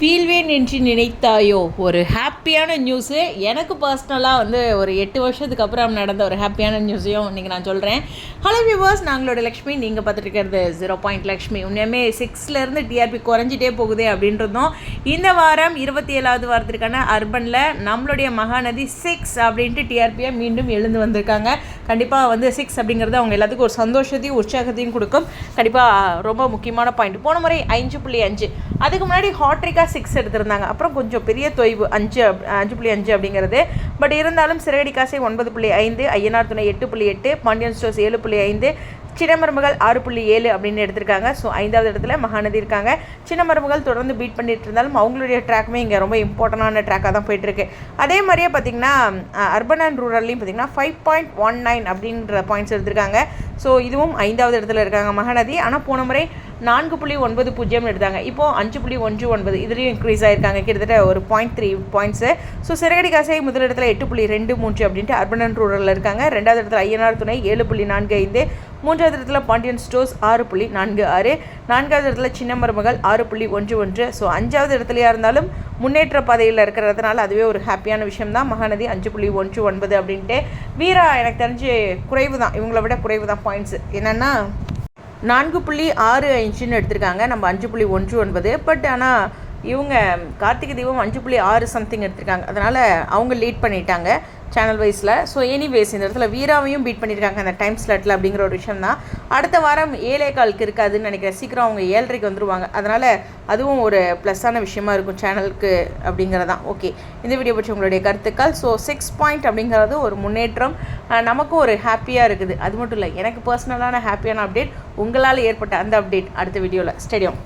வீழ்வேன் என்று நினைத்தாயோ? ஒரு ஹாப்பியான நியூஸு எனக்கு பர்சனலாக வந்து ஒரு எட்டு வருஷத்துக்கு அப்புறம் நடந்த ஒரு ஹாப்பியான நியூஸையும் இன்றைக்கி நான் சொல்கிறேன் ஹலோ வியூவர்ஸ் நாங்களோட லக்ஷ்மி. நீங்கள் பார்த்துட்டு இருக்கிறது ஜீரோ பாயிண்ட் லக்ஷ்மி உண்மையுமே சிக்ஸ்லேருந்து டிஆர்பி குறைஞ்சிட்டே போகுதே அப்படின்றதும் இந்த வாரம் இருபத்தி ஏழாவது வாரத்திற்கான அர்பனில் நம்மளுடைய மகாநதி சிக்ஸ் அப்படின்ட்டு டிஆர்பியை மீண்டும் எழுந்து வந்திருக்காங்க. கண்டிப்பாக வந்து சிக்ஸ் அப்படிங்கிறது அவங்க எல்லாத்துக்கும் ஒரு சந்தோஷத்தையும் உற்சாகத்தையும் கொடுக்கும். கண்டிப்பாக ரொம்ப முக்கியமான பாயிண்ட் போன முறை அஞ்சு புள்ளி அஞ்சு. அதுக்கு முன்னாடி ஹாட்ரிக்கா சிக்ஸ் எடுத்திருந்தாங்க. அப்புறம் கொஞ்சம் பெரிய தொய்வு அஞ்சு அப்- அஞ்சு புள்ளி அஞ்சு அப்படிங்கிறது. பட் இருந்தாலும் சிறகடி காசை ஒன்பது புள்ளி ஐந்து ஐயனார் துணை எட்டு புள்ளி எட்டு பாண்டியன் ஸ்டோர்ஸ் ஏழு புள்ளி ஐந்து சின்ன மருமகள் ஆறு புள்ளி ஏழு அப்படின்னு எடுத்திருக்காங்க. ஸோ ஐந்தாவது இடத்துல மகாநதி இருக்காங்க. சின்ன மருமகள் தொடர்ந்து பீட் பண்ணிட்டு இருந்தாலும் அவங்களுடைய ட்ராக்குமே இங்கே ரொம்ப இம்பார்ட்டண்டான ட்ராக்காக தான் போயிட்டுருக்கு. அதே மாதிரியே பார்த்தீங்கன்னா அர்பன் அண்ட் ரூரல்லையும் பார்த்தீங்கன்னா ஃபைவ் பாயிண்ட் ஒன் நைன் அப்படின்ற பாயிண்ட்ஸ் எடுத்திருக்காங்க. ஸோ இதுவும் ஐந்தாவது இடத்துல இருக்காங்க மகாநதி. ஆனால் போன முறை நான்கு புள்ளி ஒன்பது பூஜ்ஜியம் எடுத்தாங்க. இப்போது அஞ்சு புள்ளி ஒன்று ஒன்பது இதுலேயும் இன்க்ரீஸ் ஆயிருக்காங்க. கிட்டத்தட்ட ஒரு பாயிண்ட் த்ரீ பாயிண்ட்ஸு ஸோ சிறகடி காசை முதல் இடத்துல எட்டு புள்ளி ரெண்டு மூன்று அப்படின்ட்டு அர்பன் அண்ட் ரூரலில் இருக்காங்க. ரெண்டாவது இடத்துல ஐயனார் துணை ஏழு புள்ளி நான்கு ஐந்து. மூன்றாவது இடத்துல பாண்டியன் ஸ்டோர்ஸ் ஆறு புள்ளி நான்கு ஆறு. நான்காவது இடத்துல சின்ன மருமகள் ஆறு புள்ளி ஒன்று ஒன்று. ஸோ அஞ்சாவது இடத்துலையாக இருந்தாலும் முன்னேற்ற பாதையில் இருக்கிறதுனால அதுவே ஒரு ஹாப்பியான விஷயம் தான் மகாநதி அஞ்சு புள்ளி ஒன்று ஒன்பது அப்படின்ட்டு. வீரா எனக்கு தெரிஞ்சு குறைவு தான் இவங்கள விட குறைவு தான் பாயிண்ட்ஸ் என்னென்னா நான்கு புள்ளி ஆறு இன்ச்சுன்னு எடுத்திருக்காங்க. நம்ம அஞ்சு புள்ளி ஒன்று ஒன்பது. பட் ஆனால் இவங்க கார்த்திகை தீபம் அஞ்சு புள்ளி ஆறு சம்திங் எடுத்திருக்காங்க. அதனால் அவங்க லீட் பண்ணிட்டாங்க. சேனல் வைஸில் ஸோ எனிவேஸ் இந்த இடத்துல வீராவையும் பீட் பண்ணியிருக்காங்க அந்த டைம் ஸ்லாட்டில் அப்படிங்கிற ஒரு விஷயம் தான். அடுத்த வாரம் ஏழே காலுக்கு இருக்காதுன்னு நினைக்கிறேன். சீக்கிரம் அவங்க ஏழரைக்கு வந்துருவாங்க. அதனால் அதுவும் ஒரு ப்ளஸ்ஸான விஷயமா இருக்கும் சேனலுக்கு அப்படிங்கிறதான். ஓகே இந்த வீடியோ பற்றி உங்களுடைய கருத்துக்கள். ஸோ சிக்ஸ் பாயிண்ட் அப்படிங்கிறது ஒரு முன்னேற்றம். நமக்கும் ஒரு ஹாப்பியாக இருக்குது. அது மட்டும் இல்லை எனக்கு பர்சனலான ஹாப்பியான அப்டேட் உங்களால் ஏற்பட்ட அந்த அப்டேட் அடுத்த வீடியோவில் ஸ்டேடியம்